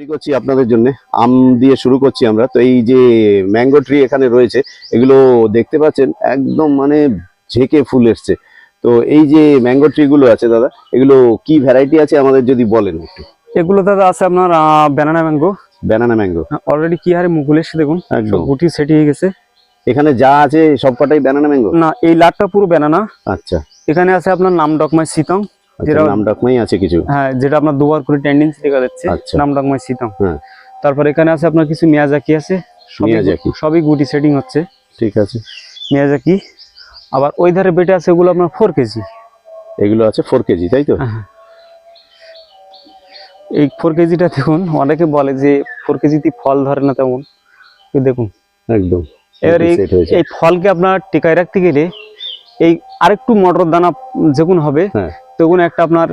তৈরি করছি আপনাদের জন্য। আম দিয়ে শুরু করছি আমরা। তো এই যে ম্যাঙ্গো ট্রি এখানে রয়েছে এগুলো দেখতে পাচ্ছেন একদম মানে ঝেঁকে ফুল এসছে। তো এই যে ম্যাঙ্গো ট্রি গুলো আছে দাদা এগুলো কি ভ্যারাইটি আছে আমাদের যদি বলেন একটু? এগুলো দাদা আছে আপনার banana mango banana mango already কি হারে মুকুল এসে দেখুন একদম। গুটি সেট হয়ে গেছে। এখানে যা আছে সবকটাই ব্যানানা ম্যাঙ্গো না এই লাটটা পুরো ব্যানানা আচ্ছা। এখানে আছে আপনার নাম ডকমাই সিতং। আচ্ছা, যেটা- নাম ডাকমাই আছে কিছু? হ্যাঁ যেটা আপনার দুবার করে টেন্ডেন্সি দেখা যাচ্ছে আচ্ছা। নাম ডকমাই সিতং হ্যাঁ। তারপর এখানে আছে আপনার কিছু মিয়াজাকি আছে মিয়াজাকি। সবই গুটি সেটিং হচ্ছে। ঠিক আছে। মিয়াজাকি। আবার ওই ধারে বেটে আছে ওগুলো আপনার ফোর কেজি। এগুলো আছে ফোর কেজি তাই তো? হ্যাঁ। এই ফোর কেজিটা দেখুন অনেকে বলে যে ফোর কেজিতে ফল ধরে না তেমন। দেখুন। একদম। এবার এই ফলকে আপনার টিকায় রাখতে গেলে এই আরেকটু মটর দানা যখন হবে হ্যাঁ। তখন একটা আপনার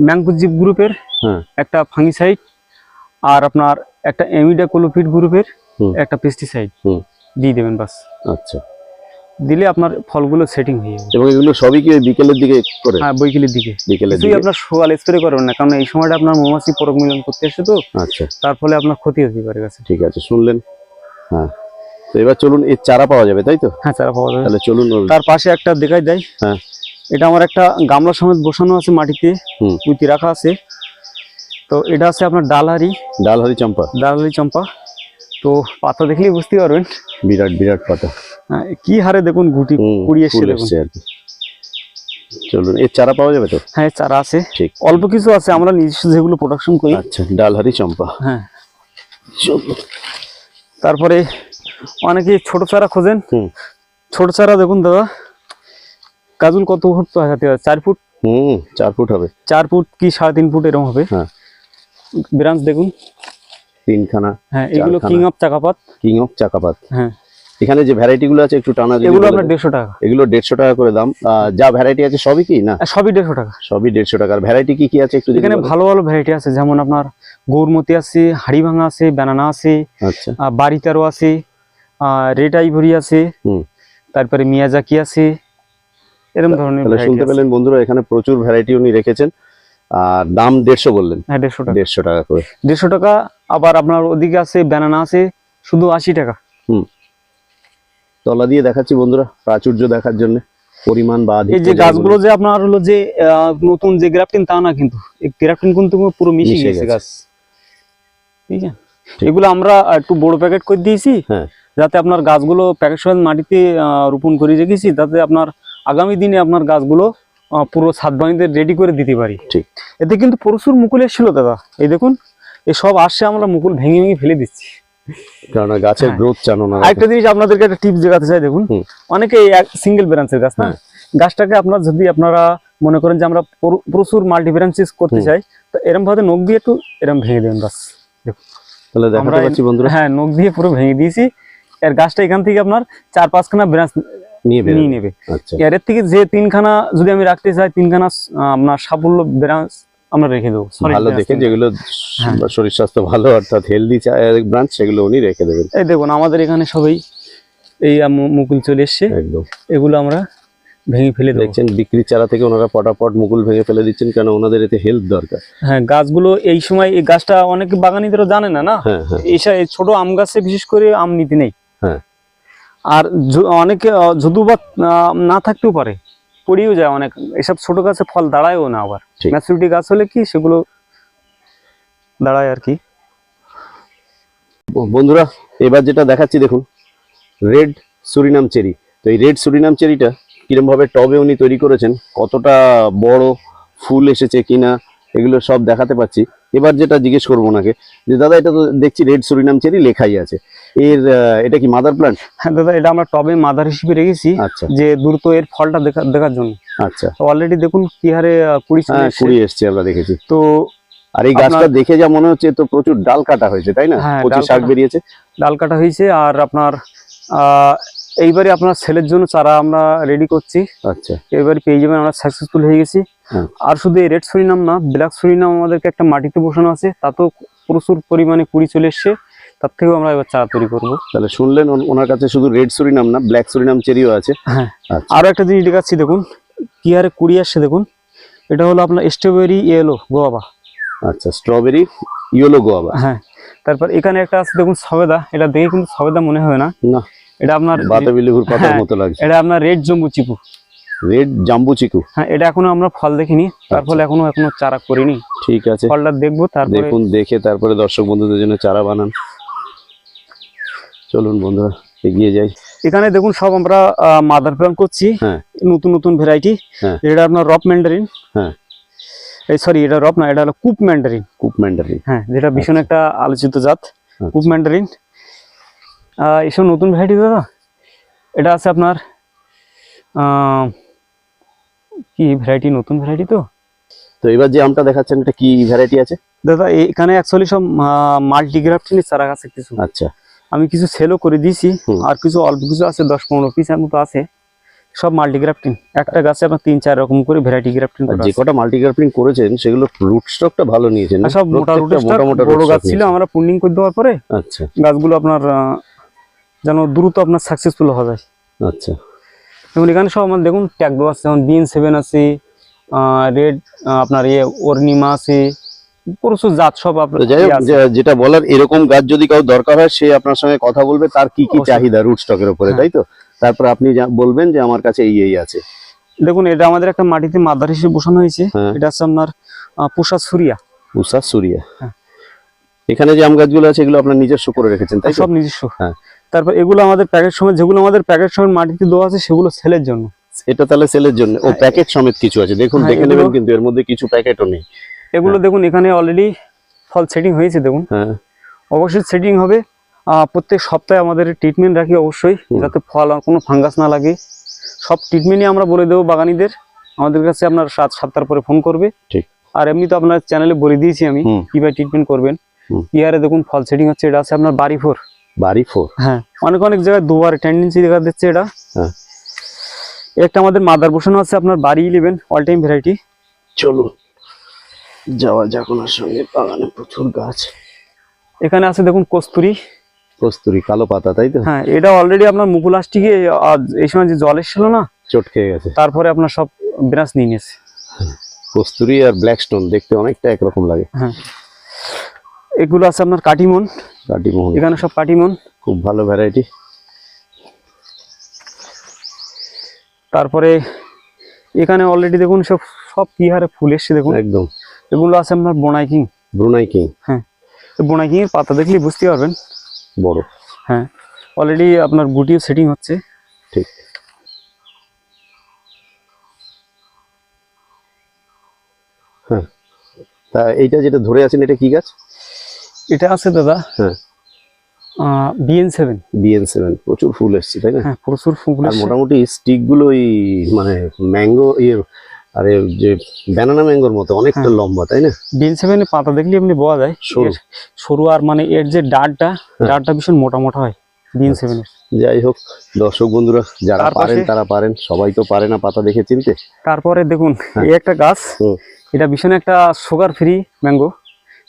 ম্যাংকুজিপ গ্রুপের হ্যাঁ। একটা ফাঙ্গিসাইড আর আপনার একটা এমিডা কোলোফিড গ্রুপের একটা পেস্টিসাইড দিয়ে দেবেন বাস। আচ্ছা। দিলে আপনার ফলগুলো সেটিং হয়ে যাবে। এবং এগুলো সবই কি বিকেলের দিকে করে? হ্যাঁ বৈকালের দিকে। বিকেলের দিকে। আপনার সকাল স্প্রে করবেন না কারণ এই সময়টা আপনার মৌমাছি পরক মিলন করতে আসে তো। আচ্ছা। তার ফলে আপনার ক্ষতি হতে পারে গাছে ঠিক আছে শুনলেন। হ্যাঁ। তো এবার চলুন এর চারা পাওয়া যাবে তাই তো? হ্যাঁ চারা পাওয়া যাবে। তাহলে চলুন। তার পাশে একটা দেখাই দেয়। হ্যাঁ। এটা আমার একটা গামলা সমেত বসানো আছে মাটিতে। পুঁতি রাখা আছে। তো এটা আছে আপনার ডালহারি। ডাল হরি চম্পা। ডালহারি চম্পা। তো পাতা দেখলেই বুঝতে পারবেন। বিরাট বিরাট পাতা। হ্যাঁ, কি হারে দেখুন গুটি কুড়ি এসছে দেখুন। চলুন এর চারা পাওয়া যাবে তো? হ্যাঁ চারা আছে। ঠিক। অল্প কিছু আছে আমরা নিজস্ব যেগুলো প্রোডাকশন করি। আচ্ছা ডাল হরি চম্পা। হ্যাঁ। তারপরে অনেকে ছোট চারা খোঁজেন। ছোট চারা দেখুন দাদা। গাজুল কত ফুট হাতে চার ফুট? হুম চার ফুট হবে। চার ফুট কি সাড়ে তিন ফুট এরকম হবে? হ্যাঁ। ব্রাঞ্চ দেখুন। তিনখানা হ্যাঁ এগুলো king of Chakapat. King of Chakapat. হ্যাঁ। এখানে যে ভ্যারাইটি গুলো আছে একটু টানা এগুলো আপনার। দেড়শো টাকা। এগুলো দেড়শো টাকা করে দাম। যা ভ্যারাইটি আছে সবই কি না? সবই দেড়শো টাকা। সবই দেড়শো টাকার ভ্যারাইটি কি কি আছে একটু এখানে ভালো ভালো ভ্যারাইটি আছে যেমন আপনার গৌরমতি আছে হাড়িভাঙা আছে ব্যানানা আছে আচ্ছা। আহ, বাড়িতারো আছে রেড আইভরি আছে হুম। তারপরে মিয়াজাকি আছে এরকম ধরনের তাহলে শুনতে পেলেন বন্ধুরা এখানে প্রচুর ভ্যারাইটি উনি রেখেছেন। আর দাম দেড়শো বললেন। হ্যাঁ দেড়শো টাকা। দেড়শো টাকা করে। দেড়শো টাকা আবার আপনার ওদিকে আছে ব্যানানা আছে শুধু আশি টাকা। তলা দিয়ে দেখাচ্ছি বন্ধুরা প্রাচুর্য দেখার জন্য পরিমাণ বা এই যে গাছগুলো যে আপনার হলো যে নতুন যে গ্রাফটিন তা না কিন্তু। এই গ্রাফটিন কিন্তু পুরো মিশে গেছে গেছে। ঠিক আছে? এগুলো আমরা একটু বড় প্যাকেট করে দিয়েছি হ্যাঁ। যাতে আপনার গাছগুলো প্যাকেট সহ মাটিতে রোপণ করে রেখেছি যাতে আপনার আগামী দিনে আপনার গাছগুলো পুরো বানিতে রেডি করে দিতে পারি। ঠিক। এতে কিন্তু প্রচুর মুকুল এসেছিল দাদা। এই দেখুন এই সব আসছে আমরা মুকুল ভেঙে ভেঙে ফেলে দিচ্ছি। গাছের হ্যাঁ। গ্রোথ চান ওনারা আরেকটা জিনিস আপনাদেরকে একটা টিপস দেখাতে চাই দেখুন। অনেকে সিঙ্গেল ব্রাঞ্চের গাছ না? হ্যাঁ। গাছটাকে আপনার যদি আপনারা মনে করেন যে আমরা প্রচুর মাল্টি ব্রাঞ্চেস করতে চাই তো এরকম ভাবে নখ দিয়ে একটু এরকম ভেঙে দেবেন গাছ তাহলে দেখাতে আমরা- পাচ্ছি বন্ধুরা। হ্যাঁ নখ দিয়ে পুরো ভেঙে দিয়েছি। এর গাছটা এখান থেকে আপনার চার পাঁচখানা ব্রাঞ্চ নিয়ে নেবে। আচ্ছা। এর থেকে যে তিনখানা যদি আমি রাখতে চাই তিনখানা আপনার সাফল্য ব্রাঞ্চ আমরা রেখে দেবো। ভালো দেখে যেগুলো হ্যাঁ। শরীর স্বাস্থ্য ভালো অর্থাৎ হেলদি ব্রাঞ্চ সেগুলো উনি রেখে দেবেন। এই দেখুন আমাদের এখানে সবাই এই মুকুল চলে এসছে। এগুলো আমরা ভেঙে ফেলে দেখছেন বিক্রির চারা থেকে ওনারা পটাপট মুকুল ভেঙে ফেলে দিচ্ছেন কেন ওনাদের এতে হেলথ দরকার। হ্যাঁ গাছগুলো এই সময় এই গাছটা অনেক বাগানিদেরও জানে না না? হ্যাঁ হ্যাঁ। এই ছোট আম গাছে বিশেষ করে আম নীতি নেই। আর অনেকে আহ, যদু বা না থাকতেও পারে। পড়েও যায় অনেক। এসব ছোট গাছে ফল দাঁড়ায়ও না আবার। ম্যাচুরিটি গাছ হলে কি সেগুলো দাঁড়ায় আর কি? বন্ধুরা এবার যেটা দেখাচ্ছি দেখুন। Red Surinam cherry. তো এই রেড সুরিনাম চেরিটা কিরম ভাবে টবে উনি তৈরি করেছেন কতটা বড় ফুল এসেছে কিনা এগুলো সব দেখাতে পাচ্ছি। এবার যেটা জিজ্ঞেস করব ওনাকে যে দাদা এটা তো দেখছি রেড সুরিনাম চেরি লেখাই আছে। এর এটা কি মাদার প্লান্ট হ্যাঁ দাদা এটা আমরা টবে মাদার হিসেবে রেখেছি আচ্ছা। যে দ্রুত এর ফলটা দেখা দেখার জন্য। আচ্ছা। অলরেডি দেখুন কি হারে কুড়ি হ্যাঁ এসছে। কুড়ি এসছে। আমরা দেখেছি। তো আর এই গাছটা দেখে যা মনে হচ্ছে তো প্রচুর ডাল কাটা হয়েছে তাই না? হ্যাঁ, প্রচুর শাক বেরিয়েছে। ডাল কাটা হয়েছে আর আপনার আহ, এইবারে আপনার ছেলের জন্য চারা আমরা রেডি করছি। আচ্ছা। এবার পেয়ে যাবেন আমরা সাকসেসফুল হয়ে গেছি। আর শুধু এই রেড সরিনাম না ব্ল্যাক সরিনাম আমাদেরকে একটা মাটিতে বসানো আছে তাতেও প্রচুর পরিমাণে কুড়ি চলে এসছে তার থেকেও আমরা এবার চারা তৈরি করব। তাহলে শুনলেন ওনার কাছে শুধু রেড সুরিনাম না ব্ল্যাক সরিনাম চেরিও আছে। হ্যাঁ। আচ্ছা। আরও একটা জিনিস দেখাচ্ছি দেখুন কি হারে কুড়ি আসছে দেখুন। এটা হলো আপনার স্ট্রবেরি ইয়েলো গোয়াবা আচ্ছা স্ট্রবেরি ইয়েলো গোয়াবা হ্যাঁ তারপর এখানে একটা আছে দেখুন সবেদা। এটা দেখে কিন্তু সবেদা মনে হয় না। না। এটা আপনার বাতাবি লেবুর পাতার হ্যাঁ। মতো লাগছে। এটা আপনার রেড জম্বু চিকু। রেড জাম্বু চিকু। হ্যাঁ এটা এখনও আমরা ফল দেখিনি তার আচ্ছা। ফলে এখনও এখনও চারা করিনি। ঠিক আছে। ফলটা দেখব তারপরে দেখুন দেখে তারপরে দর্শক বন্ধুদের জন্য চারা বানান। চলুন বন্ধুরা এগিয়ে যাই। এখানে দেখুন সব আমরা মাদার প্ল্যান করছি। হ্যাঁ। নতুন নতুন ভ্যারাইটি। হ্যাঁ। এটা আপনার রপ ম্যান্ডারিন। হ্যাঁ। এই সরি এটা রপ না এটা হলো কুপ ম্যান্ডারিন। Coop Mandarin. হ্যাঁ যেটা ভীষণ একটা আলোচিত জাত। আচ্ছা। কুপ ম্যান্ডারিন। এসব নতুন ভ্যারাইটি দাদা? এটা আছে আপনার কি ভ্যারাইটি নতুন ভ্যারাইটি তো? তো এবার যে আমটা দেখাচ্ছেন এটা কি ভ্যারাইটি আছে? দাদা এখানে অ্যাকচুয়ালি সব মাল্টিগ্রাফটিনের চারা গাছে কিছু। আচ্ছা। আমি কিছু সেলও করে দিয়েছি আর কিছু অল্প কিছু আছে দশ পনেরো পিসের মতো আছে। সব মাল্টিগ্রাফটিং একটা গাছে আপনার তিন চার রকম করে ভ্যারাইটি গ্রাফটিং যে কটা মাল্টিগ্রাফটিং করেছেন সেগুলো রুট স্টকটা ভালো নিয়েছেন? সব মোটা মোটা মোটা বড় গাছ ছিল আমরা পুন্ডিং করে দেওয়ার পরে আচ্ছা। গাছগুলো আপনার যেন দ্রুত আপনার সাকসেসফুল হওয়া যায় আচ্ছা যেমন এখানে সব আমার দেখুন ট্যাগ দেওয়া আছে যেমন বিন সেভেন আছে রেড আপনার ইয়ে অর্নিমা আছে প্রচুর জাত সব আপনার আছে। যেটা বলার এরকম গাছ যদি কাউ দরকার হয় সে আপনার সঙ্গে কথা বলবে তার কি কি চাহিদা রুট স্টকের উপরে হ্যাঁ। তাই তো তারপর আপনি বলবেন যে আমার কাছে এই এই আছে দেখুন এটা আমাদের একটা মাটিতে মাদার হিসেবে বসানো হয়েছে হ্যাঁ। এটা হচ্ছে আপনার পুষা সুরিয়া উষা সুরিয়া হ্যাঁ। এখানে যে আম গাছগুলো আছে এগুলো আপনার নিজস্ব করে রেখেছেন তাই সব নিজস্ব হ্যাঁ। তারপর এগুলো আমাদের প্যাকেট সময় যেগুলো আমাদের প্যাকেট সময় মাটিতে দেওয়া আছে সেগুলো সেলের জন্য। এটা তাহলে সেলের জন্য। ও হ্যাঁ, প্যাকেট সমেত কিছু আছে। দেখুন হ্যাঁ, দেখে নেবেন কিন্তু এর মধ্যে কিছু প্যাকেটও নেই। এগুলো দেখুন এখানে অলরেডি ফল সেটিং হয়েছে দেখুন। হ্যাঁ। অবশ্যই সেটিং হবে। প্রত্যেক সপ্তাহে আমাদের ট্রিটমেন্ট রাখি অবশ্যই যাতে ফল আর কোনো ফাঙ্গাস না লাগে। সব ট্রিটমেন্টই আমরা বলে দেবো বাগানিদের। আমাদের কাছে আপনার সাত সাতটার পরে ফোন করবে। ঠিক। আর এমনি তো আপনার চ্যানেলে বলে দিয়েছি আমি। কীভাবে ট্রিটমেন্ট করবেন। ইয়ারে দেখুন ফল সেটিং হচ্ছে এটা আছে আপনার বাড়ি ফোর বাড়ি ফোর? হ্যাঁ অনেক অনেক জায়গায় দুবার টেন্ডেন্সি দেখা দিচ্ছে এটা। হ্যাঁ। একটা আমাদের মাদার বসানো আছে আপনার বাড়ি ইলেভেন অল টাইম ভ্যারাইটি চলুন যাওয়া যাক ওনার সঙ্গে বাগানে প্রচুর গাছ। এখানে আছে দেখুন কস্তুরি। কস্তুরি কালো পাতা তাই তো? হ্যাঁ এটা অলরেডি আপনার মুকুলাস্টিকে এই সময় যে জল এসেছিল না চট খেয়ে গেছে। তারপরে আপনার সব ব্রাঞ্চ নিয়ে নিয়েছে। কস্তুরি আর ব্ল্যাক স্টোন দেখতে অনেকটা একরকম লাগে। হ্যাঁ। এগুলো আছে আপনার কাটিমন কাটিমোহন এখানে সব কাটিমন খুব ভালো ভ্যারাইটি তারপরে এখানে অলরেডি দেখুন সব সব কি হারে ফুল এসছে দেখুন। একদম। এগুলো আছে আপনার বোনাইকিং ব্রুনাই কিং বোনাইকিং এর পাতা দেখলেই বুঝতে পারবেন। বড়। হ্যাঁ। অলরেডি আপনার গুটিও সেটিং হচ্ছে। ঠিক। হ্যাঁ। তা এইটা যেটা ধরে আছেন এটা কি গাছ? এটা আছে দাদা। হ্যাঁ। বিএন সেভেন বিএন সেভেন প্রচুর ফুল এসছে তাই না? হ্যাঁ প্রচুর ফুল আর মোটামুটি স্টিকগুলো ওই মানে ম্যাঙ্গো ইয়ে আরে যে ব্যানানা ম্যাঙ্গোর মতো অনেকটা হ্যাঁ। লম্বা তাই না? বিএন সেভেনের পাতা দেখলে এমনি বোঝা যায়। সরু। সরু আর মানে এর যে ডাঁটটা হ্যাঁ। ডাঁটটা ভীষণ মোটা মোটা হয় বিএন আচ্ছা। সেভেনের যাই হোক দর্শক বন্ধুরা যারা পারেন তারা পারেন সবাই তো পারে না পাতা দেখে চিনতে। তারপরে দেখুন হ্যাঁ। এই একটা গাছ এটা ভীষণ একটা সুগার ফ্রি ম্যাঙ্গো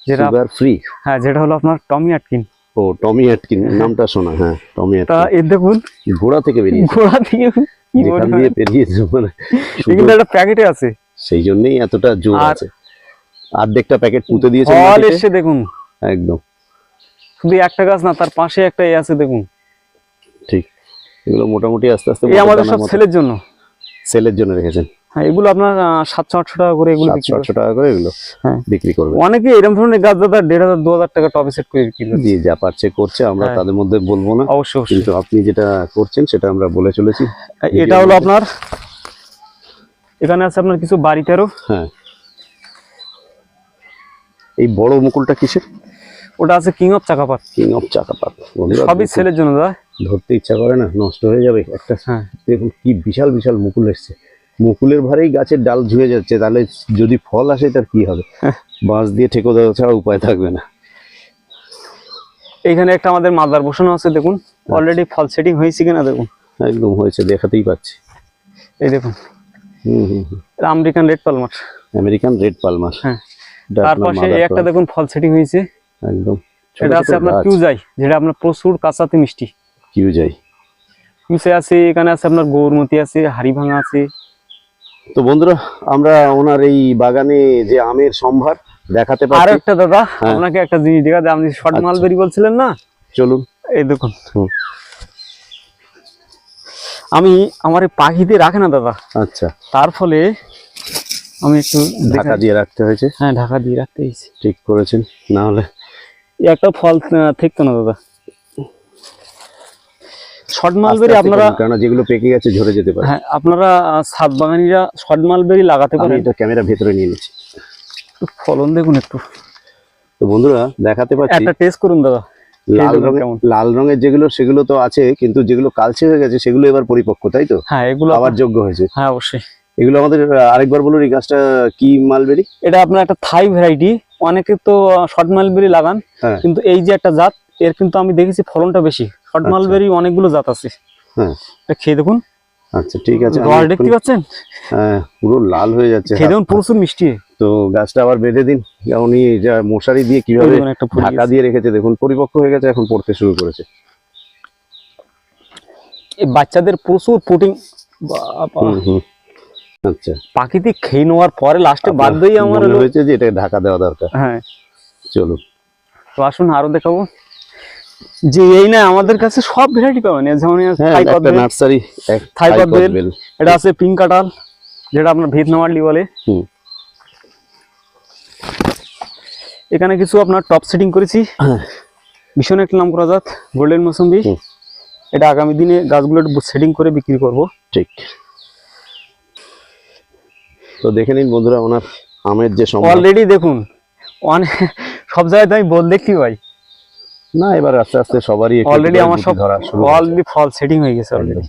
যেটা ফ্রি হ্যাঁ যেটা হলো আপনার টমি আটকিন ও টমি অ্যাটকিন নামটা শোনা হ্যাঁ টমি তা এর দেখুন। ঘোড়া থেকে বেরিয়েছে। ঘোড়া দিয়ে কি যেখান দিয়ে বেরিয়েছে মানে কিন্তু একটা প্যাকেটে আছে। সেই জন্যই এতটা জোর আছে। অর্ধেকটা প্যাকেট পুঁতে দিয়েছে এসছে দেখুন। একদম। শুধু একটা গাছ না তার পাশে একটা এ আছে দেখুন। ঠিক। এগুলো মোটামুটি আস্তে আস্তে এই আমাদের সব ছেলের জন্য। সেলের জন্য রেখেছেন। হ্যাঁ এগুলো আপনার সাতশো আটশো টাকা করে এগুলো সাতশো আটশো টাকা করে এগুলো হ্যাঁ। বিক্রি করবে। অনেকে এরকম ধরনের গাছ দাদা দেড় হাজার দু হাজার টাকা টবে সেট করে বিক্রি দিয়ে যা পারছে করছে আমরা হ্যাঁ। তাদের মধ্যে বলব না। অবশ্যই কিন্তু আপনি যেটা করছেন সেটা আমরা বলে চলেছি। এটা হলো আপনার এখানে আছে আপনার কিছু বাড়িতেরও হ্যাঁ। এই বড় মুকুলটা কিসের? ওটা আছে king of Chakapat king of Chakapat সবই ছেলের জন্য দাদা। ধরতে ইচ্ছা করে না নষ্ট হয়ে যাবে। একটা হ্যাঁ। দেখুন কি বিশাল বিশাল মুকুল এসছে। মুকুলের ভারেই গাছের ডাল ঝুয়ে যাচ্ছে তাহলে যদি ফল আসে তার কি হবে? বাঁশ দিয়ে ঠেকো দেওয়া ছাড়া উপায় থাকবে না। এইখানে একটা আমাদের মাদার বসানো আছে দেখুন। অলরেডি ফল সেটিং হয়েছে কিনা দেখুন। একদম হয়েছে দেখাতেই পাচ্ছি। এই দেখুন। American red Palmer. American red Palmer. হ্যাঁ। তার পাশে এই একটা দেখুন ফল সেটিং হয়েছে। একদম। ছোট এটা আছে আপনার কিউজাই যেটা আপনার প্রচুর কাঁচাতে মিষ্টি। কিউ যাই আছে এখানে আছে আপনার গৌরমতি আছে হাড়িভাঙা আছে। তো বন্ধুরা আমরা ওনার এই বাগানে যে আমের সম্ভার দেখাতে আর একটা দাদা হ্যাঁ। আপনাকে একটা জিনিস দেখাতে আপনি শর্ট আচ্ছা। মালবেরি বলছিলেন না? চলুন। এই দেখুন। আমি আমার এই পাখিতে রাখে না দাদা। আচ্ছা। তার ফলে আমি একটু ঢাকা দিয়ে রাখতে হয়েছে। হ্যাঁ ঢাকা দিয়ে রাখতে হয়েছে। ঠিক করেছেন। না হলে একটা ফল থাকতো না দাদা। শর্ট মালবেরি আপনারা কেননা যেগুলো পেকে গেছে ঝরে যেতে পারে। হ্যাঁ আপনারা ছাদ বাগানিরা শর্ট মালবেরি লাগাতে পারেন। এটা ক্যামেরা ভেতরে নিয়ে নিচ্ছি। ফলন দেখুন একটু। তো বন্ধুরা দেখাতে পাচ্ছি। একটা টেস্ট করুন দাদা লাল রঙের লাল রঙের যেগুলো সেগুলো তো আছে কিন্তু যেগুলো কালচে হয়ে গেছে সেগুলো এবার পরিপক্ক তাই তো? হ্যাঁ এগুলো আবার যোগ্য হয়েছে। হ্যাঁ অবশ্যই। এগুলো আমাদের আরেকবার বলুন এই গাছটা কি মালবেরি? এটা আপনার একটা থাই ভ্যারাইটি অনেকে তো শর্ট মালবেরি লাগান হ্যাঁ। কিন্তু এই যে একটা জাত এর কিন্তু আমি দেখেছি ফলনটা বেশি। শর্ট আচ্ছা। মালবেরি অনেকগুলো জাত আছে। হ্যাঁ। খেয়ে দেখুন। আচ্ছা ঠিক আছে। রস দেখতে পাচ্ছেন? হ্যাঁ পুরো লাল হয়ে যাচ্ছে। খেয়ে দেখুন প্রচুর মিষ্টি। তো গাছটা আবার বেঁধে দিন। উনি যা মশারি দিয়ে কীভাবে ঢাকা দিয়ে রেখেছে দেখুন পরিপক্ক হয়ে গেছে এখন পড়তে শুরু করেছে। এই বাচ্চাদের প্রচুর প্রোটিন আচ্ছা। প্রাকৃতিক খেয়ে নেওয়ার পরে লাস্টে বাধ্যই আমার হয়েছে যে এটা ঢাকা দেওয়া দরকার? হ্যাঁ। চলুন। তো আসুন আরও দেখাবো। যে এই না আমাদের কাছে সব ভ্যারাইটি পাবেন। যেমন হ্যাঁ নার্সারি থাই কদবেল। এটা আছে পিঙ্ক কাটাল যেটা আপনার ভিয়েতনামারলি বলে। এখানে কিছু আপনার টপ সেটিং করেছি। হ্যাঁ। ভীষণ একটা নাম করা যাত গোল্ডেন মৌসুম্বি। এটা আগামী দিনে গাছগুলো সেটিং করে বিক্রি করব। ঠিক। তো দেখে নিন বন্ধুরা ওনার আমের যে অলরেডি দেখুন অনেক সব জায়গায় তো আমি বল দেখতে পাই। না এবার আস্তে আস্তে সবারই অলরেডি আমার সব অলরেডি ফল সেটিং হয়ে গেছে অলরেডি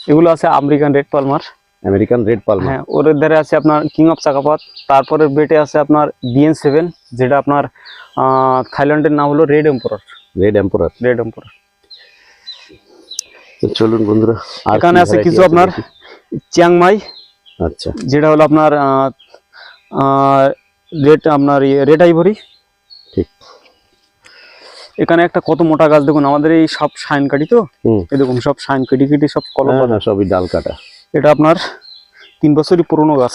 এগুলো আছে American red Palmer. American red Palmer হ্যাঁ ওর ধারে আছে আপনার কিং অফ চাকাপাত তারপরে বেটে আছে আপনার বিএন সেভেন যেটা আপনার থাইল্যান্ডের নাম হলো red emperor red emperor red emperor চলুন বন্ধুরা এখানে আছে কিছু আপনার চিয়াংমাই আচ্ছা। যেটা হলো আপনার রেড আপনার রেড আইভরি ঠিক এখানে একটা কত মোটা গাছ? দেখুন আমাদের এই সব শাইন কাটি তো? দেখুন সব শাইন কেটে কেটে সব কলম সবই ডাল কাটা। এটা আপনার তিন বছরই পুরনো গাছ।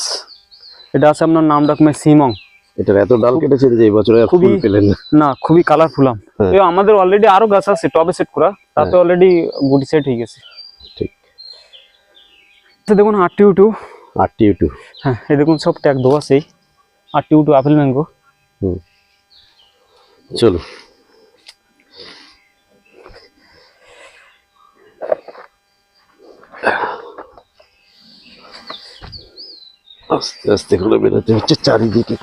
এটা আছে আপনার নাম ডাকমে সিমং। এটার এত ডাল কেটেছেন যে এই বছরে খুবই- পেলেন না। খুবই কালারফুল আম। হ্যাঁ। আমাদের অলরেডি আরও গাছ আছে টবে সেট করা। তাতে অলরেডি গুটি সেট হয়ে গেছে। ঠিক। তো দেখুন আটটি উটু। আর টিউ টু হ্যাঁ এই দেখুন সব ট্যাগ দো আছে। আটটি উটু আপেল ম্যাঙ্গো। হুম। চলো আস্তে আস্তে করে বেরোতে হচ্ছে চারিদিকে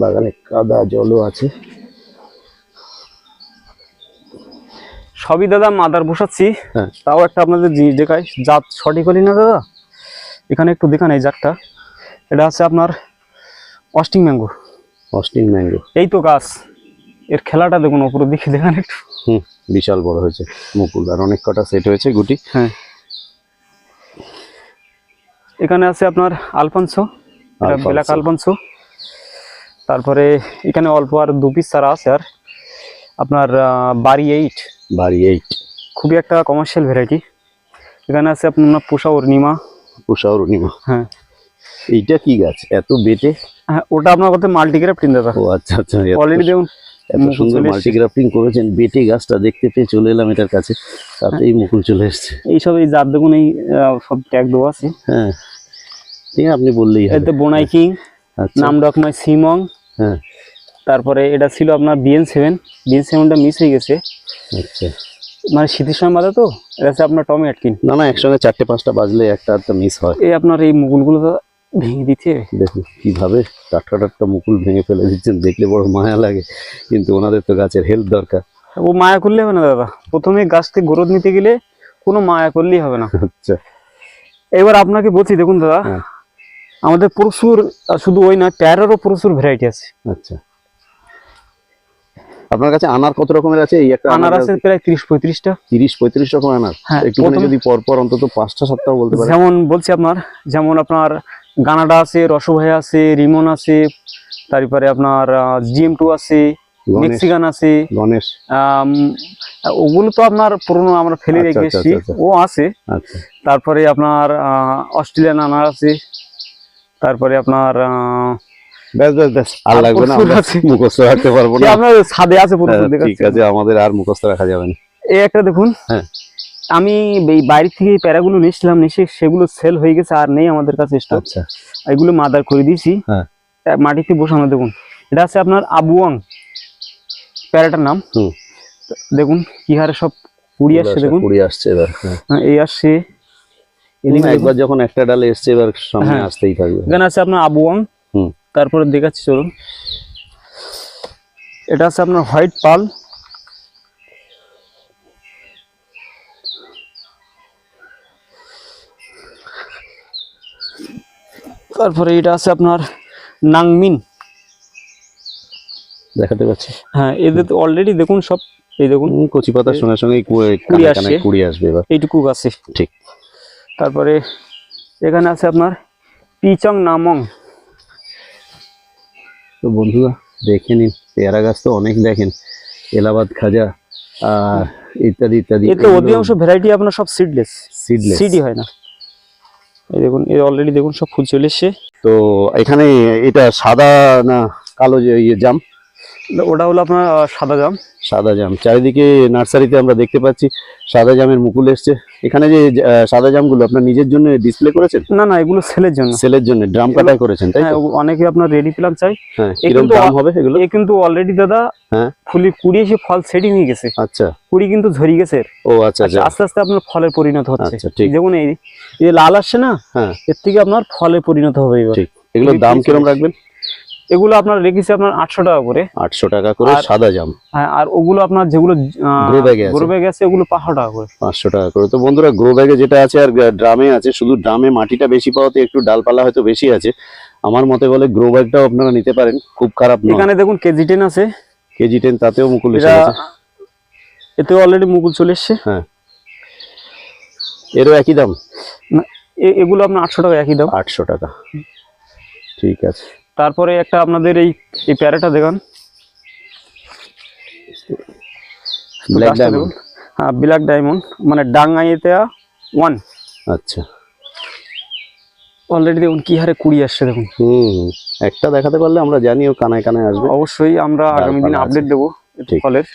বাগানে কাদা জলও আছে। সবই দাদা মাদার বসাচ্ছি হ্যাঁ। তাও একটা আপনাদের জিনিস দেখাই। জাত সঠিক হলি না দাদা? এখানে একটু দেখান এই জাতটা। এটা আছে আপনার অস্টিং ম্যাঙ্গো। অস্টিং ম্যাঙ্গো। এই তো গাছ। এর খেলাটা দেখুন উপরের দিকে দেখান একটু। হুম বিশাল বড় হয়েছে মুকুল। আর অনেক কটা সেট হয়েছে গুটি। হ্যাঁ। এখানে আছে আপনার আলফানসো। Black Alfonso. তারপরে এখানে অল্প আর দু পিস ছাড়া আছে আর আপনার বাড়ি এইট বাড়ি এইট খুবই একটা কমার্শিয়াল ভ্যারাইটি এখানে আছে আপনার পোষা অর্ণিমা। পোষা অরুণিমা। হ্যাঁ। এইটা কি গাছ? এত বেটে? হ্যাঁ ওটা আপনার কথা দাদা। ও আচ্ছা আচ্ছা অলরেডি দেখুন এত সুন্দর মাল্টিগ্রাফটিং করেছেন বেটে গাছটা দেখতে পেয়ে চলে এলাম এটার কাছে। তাতেই মুকুল চলে এসছে। এইসব এই জাত দেখুন এই সব ট্যাগ দেওয়া আছে। হ্যাঁ। ঠিক আছে, আপনি বললেই হবে। এতে বোনাই কিং আচ্ছা। নাম ডকমাই সিমং। হ্যাঁ। তারপরে এটা ছিল আপনার বিএন সেভেন। বিএন সেভেনটা মিস হয়ে গেছে। আচ্ছা। মানে শীতের সময় বাদে তো? এটা হচ্ছে আপনার টমি আটকিন। না না একসঙ্গে চারটে পাঁচটা বাজলে একটা একটা মিস হয়। এই আপনার এই মুকুলগুলো তো ভেঙে দিচ্ছে। দেখুন কীভাবে টাটকা টাটকা মুকুল ভেঙে ফেলে দিচ্ছেন দেখলে বড় মায়া লাগে। কিন্তু ওনাদের তো গাছের হেল্প দরকার। ও মায়া করলে হবে না দাদা। প্রথমে গাছ থেকে গ্রোথ নিতে গেলে কোনো মায়া করলেই হবে না। আচ্ছা। এবার আপনাকে বলছি দেখুন দাদা হ্যাঁ। আমাদের প্রচুর শুধু ওই না ট্যারেরও প্রচুর ভ্যারাইটি আছে। আচ্ছা। আপনার কাছে আনার কত রকমের আছে? এই একটা আনার আছে। প্রায় তিরিশ পঁয়ত্রিশটা। তিরিশ পঁয়ত্রিশ রকম আনার। হ্যাঁ, প্রথমে- যদি পরপর অন্তত পাঁচটা সাতটাও বলতে পারেন। যেমন বলছি আপনার যেমন আপনার গানাডা আছে রসভাই আছে রিমন আছে তারপরে আপনার জিএম টু আছে মেক্সিকান আছে গণেশ। ওগুলো তো আপনার পুরনো আমরা ফেলে আচ্ছা, রেখে আচ্ছা, এসেছি। আচ্ছা, ও আছে। তারপরে আপনার অস্ট্রেলিয়ান আনার আছে। তারপরে আপনার ব্যাস ব্যাস ব্যাস আর আর লাগবে না আমরা মুখস্থ রাখতে পারব না। আপনার ছাদে আছে হ্যাঁ, ঠিক আছে আমাদের আর মুখস্থ রাখা যাবে না। এই একটা দেখুন। হ্যাঁ। আমি এই বাইরে থেকে এই প্যারাগুলো নিয়েছিলাম নিয়ে সেগুলো সেল হয়ে গেছে আর নেই আমাদের কাছে স্টক আচ্ছা। এগুলো মাদার করে দিয়েছি। হ্যাঁ। মাটিতে বসানো দেখুন। এটা আছে আপনার আবুয়াং প্যারাটার নাম। হুম। দেখুন কি হারে সব কুড়ি আসছে দেখুন। কুড়ি আসছে এবার হ্যাঁ। এই আসছে। একবার যখন একটা ডালে এসছে এবার সামনে হ্যাঁ। আসতেই থাকবে। এখানে আছে আপনার আবুয়াং তারপরে দেখাচ্ছি চলুন। এটা আছে আপনার হোয়াইট পাল। তারপরে এটা আছে আপনার নাংমিন। দেখাতে পাচ্ছি? হ্যাঁ এদের তো অলরেডি দেখুন সব। এই দেখুন। কচি পাতার সঙ্গে সঙ্গে কুড়ি আসবে এইটুকু আছে। ঠিক। তারপরে এখানে আছে আপনার পিচং নামং। তো বন্ধুরা দেখে নিন পেয়ারা গাছ তো অনেক দেখেন এলাহাবাদ খাজা আর ইত্যাদি ইত্যাদি এতে অধিকাংশ ভ্যারাইটি আপনার সব সিডলেস সিডলেস সিডি হয় না। এই দেখুন এই অলরেডি দেখুন সব ফুল চলে এসছে। তো এখানে এটা সাদা না কালো যে ইয়ে জাম? ওটা হলো আপনার সাদা জাম। সাদা জাম। চারিদিকে নার্সারিতে আমরা দেখতে পাচ্ছি সাদা জামের মুকুল এসছে। এখানে যে সাদা জামগুলো আপনার নিজের জন্য ডিসপ্লে করেছেন? না না এগুলো সেলের জন্য। সেলের জন্য। ড্রাম কাটাই করেছেন তাই হ্যাঁ অনেকে আপনার রেডি প্লাম চাই। হ্যাঁ এ কীরকম কিন্তু দাম হবে এগুলো? এ কিন্তু অলরেডি দাদা হ্যাঁ। ফুলি কুড়ি এসে ফল সেটিং হয়ে গেছে। আচ্ছা। কুড়ি কিন্তু ঝরি গেছে ও আচ্ছা আচ্ছা। আস্তে আস্তে আপনার ফলের পরিণত হচ্ছে। আচ্ছা ঠিক। যেমন এই লাল আসছে না হ্যাঁ। এর থেকে আপনার ফলে পরিণত হবে এবার। ঠিক। এগুলোর দাম কীরকম রাখবেন? এগুলো আপনার রেখেছি আপনার আটশো টাকা করে। আটশো টাকা করে সাদা জাম। হ্যাঁ আর ওগুলো আপনার যেগুলো। গ্রো ব্যাগ আছে। ওগুলো পাঁচশো টাকা করে। পাঁচশো টাকা করে। তো বন্ধুরা গ্রো ব্যাগে যেটা আছে আর ড্রামে আছে শুধু ড্রামে মাটিটা বেশি পাওয়াতে একটু ডালপালা হয়তো বেশি আছে। আমার মতে বলে গ্রো ব্যাগটাও আপনারা নিতে পারেন খুব খারাপ এখানে দেখুন কেজি টেন আছে। কেজি টেন তাতেও মুকুল এসে এটা এতে অলরেডি মুকুল চলে এসছে। হ্যাঁ। এরও একই দাম? এগুলো আপনার আটশো টাকা একই দাম। আটশো টাকা। ঠিক আছে। তারপরে একটা আপনাদের এই এই প্যারাটা দেখান। Black diamond. হ্যাঁ ব্ল্যাক ডায়মন্ড মানে ডাঙ্গাইতে ওয়ান আচ্ছা। অলরেডি দেখুন কি হারে কুড়ি আসছে দেখুন। হুম একটা দেখাতে পারলে আমরা জানি ও কানায় কানায় আসবে। অবশ্যই আমরা আগামী দিনে আপডেট দেবো। ফলের।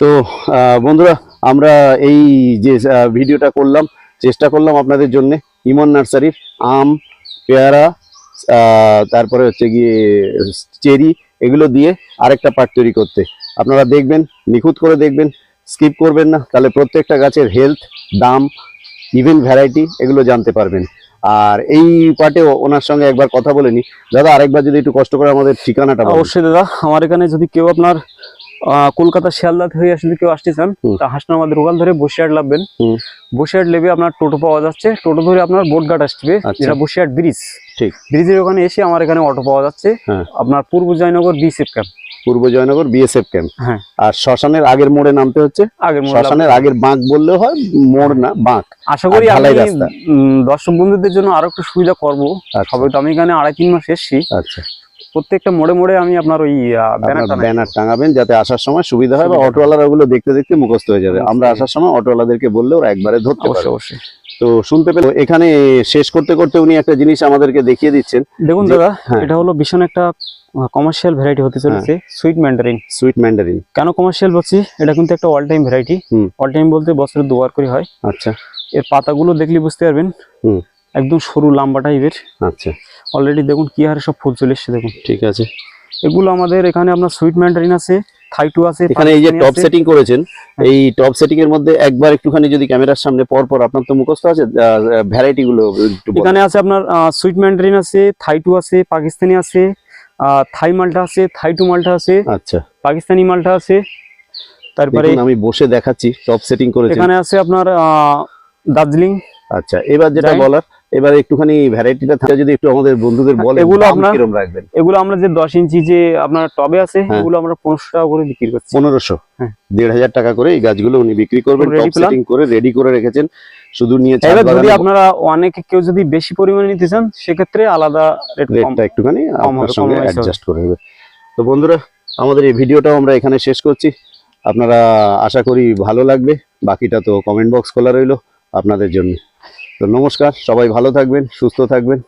তো বন্ধুরা আমরা এই যে ভিডিওটা করলাম চেষ্টা করলাম আপনাদের জন্য। ইমন নার্সারির আম পেয়ারা তারপরে হচ্ছে গিয়ে, চেরি, এগুলো দিয়ে আরেকটা পার্ট তৈরি করতে। আপনারা দেখবেন, নিখুঁত করে দেখবেন, স্কিপ করবেন না, তাহলে প্রত্যেকটা গাছের হেলথ দাম ইভেন ভ্যারাইটি এগুলো জানতে পারবেন। আর এই পার্টে ওনার সঙ্গে একবার কথা বলে নি। দাদা, আরেকবার যদি একটু কষ্ট করে আমাদের ঠিকানাটা অবশ্যই দাদা, আমার এখানে যদি কেউ আপনার কলকাতা শিয়ালদা হয়ে আসলে কেউ আসতে চান তা হাসনা আমাদের রোগাল ধরে বসিয়াট লাভবেন। হুম। বসিয়াট লেবে আপনার টোটো পাওয়া যাচ্ছে টোটো ধরে আপনার বোটঘাট আসবে আচ্ছা। যেটা বসিয়াট ব্রিজ। ঠিক। ব্রিজের ওখানে এসে আমার এখানে অটো পাওয়া যাচ্ছে হ্যাঁ। আপনার পূর্ব জয়নগর বিসেফ ক্যাম্প। পূর্ব জয়নগর বিএসএফ ক্যাম্প। হ্যাঁ। আর শ্মশানের আগের মোড়ে নামতে হচ্ছে। আগের মোড় শ্মশানের আগের বাঁক বললেও হয় মোড় না বাঁক। আশা করি আমি দর্শক বন্ধুদের জন্য আরও একটু সুবিধা করব। আচ্ছা। সবাই তো আমি এখানে আড়াই তিন মাস এসেছি। আচ্ছা। প্রত্যেকটা মোড়ে মোড়ে আমি আপনার ওই ব্যানার টাঙাবেন যাতে আসার সময় সুবিধা হয় বা। অটোওয়ালারা ওগুলো দেখতে দেখতে মুখস্থ হয়ে যাবে। আমরা আসার সময় অটোওয়ালাদেরকে বললে ওরা একবারে ধরতে অবশ্যই অবশ্যই। তো শুনতে পেলে এখানে শেষ করতে করতে উনি একটা জিনিস আমাদেরকে দেখিয়ে দিচ্ছেন দেখুন দাদা হ্যাঁ। এটা হলো ভীষণ একটা কমার্শিয়াল ভ্যারাইটি হতে চলেছে সুইট ম্যান্ডারিন সুইট ম্যান্ডারিন কেন কমার্শিয়াল বলছি? এটা কিন্তু একটা all time variety. All time বলতে বছরে দুবার করে হয়। আচ্ছা। এর পাতাগুলো দেখলে বুঝতে পারবেন। একদম সরু লম্বা টাইপের আচ্ছা। অলরেডি দেখুন কি হারে সব ফুল চলে এসছে দেখুন। ঠিক আছে। এগুলো আমাদের এখানে আপনার সুইট ম্যান্ডারিন আছে থাইটু আছে এখানে এই যে টপ সেটিং করেছেন এই টপ সেটিং এর মধ্যে একবার একটুখানি যদি ক্যামেরার সামনে পর পর আপনার তো মুখস্থ আছে ভ্যারাইটি গুলো এখানে আছে আপনার সুইট ম্যান্ডারিন আছে থাইটু আছে পাকিস্তানি আছে থাই মালটা আছে থাইটু মালটা আছে আচ্ছা। পাকিস্তানি মালটা আছে। তারপরে আমি বসে দেখাচ্ছি টপ সেটিং করেছেন। এখানে আছে আপনার দার্জিলিং। আচ্ছা এবার যেটা বলার এবার একটুখানি ভ্যারাইটিটা থাকে যদি একটু আমাদের বন্ধুদের বলে এগুলো আপনার- কীরকম রাখবেন? এগুলো আমরা যে দশ ইঞ্চি যে আপনার টবে আছে হ্যাঁ। এগুলো আমরা পনেরোশো টাকা করে বিক্রি করছি। পনেরোশো? হ্যাঁ। দেড় হাজার টাকা করে এই গাছগুলো উনি বিক্রি করবেন টপ সেটিং করে রেডি করে রেখেছেন। শুধু নিয়ে এবার যদি আপনারা অনেকে কেউ যদি বেশি পরিমাণে নিতে চান সেক্ষেত্রে আলাদা রেট রেটটা একটুখানি আপনার সঙ্গে অ্যাডজাস্ট করে দেবে তো বন্ধুরা আমাদের এই ভিডিওটাও আমরা এখানে শেষ করছি। আপনারা আশা করি ভালো লাগবে। বাকিটা তো কমেন্ট বক্স খোলা রইল আপনাদের জন্য। তো নমস্কার সবাই ভালো থাকবেন সুস্থ থাকবেন।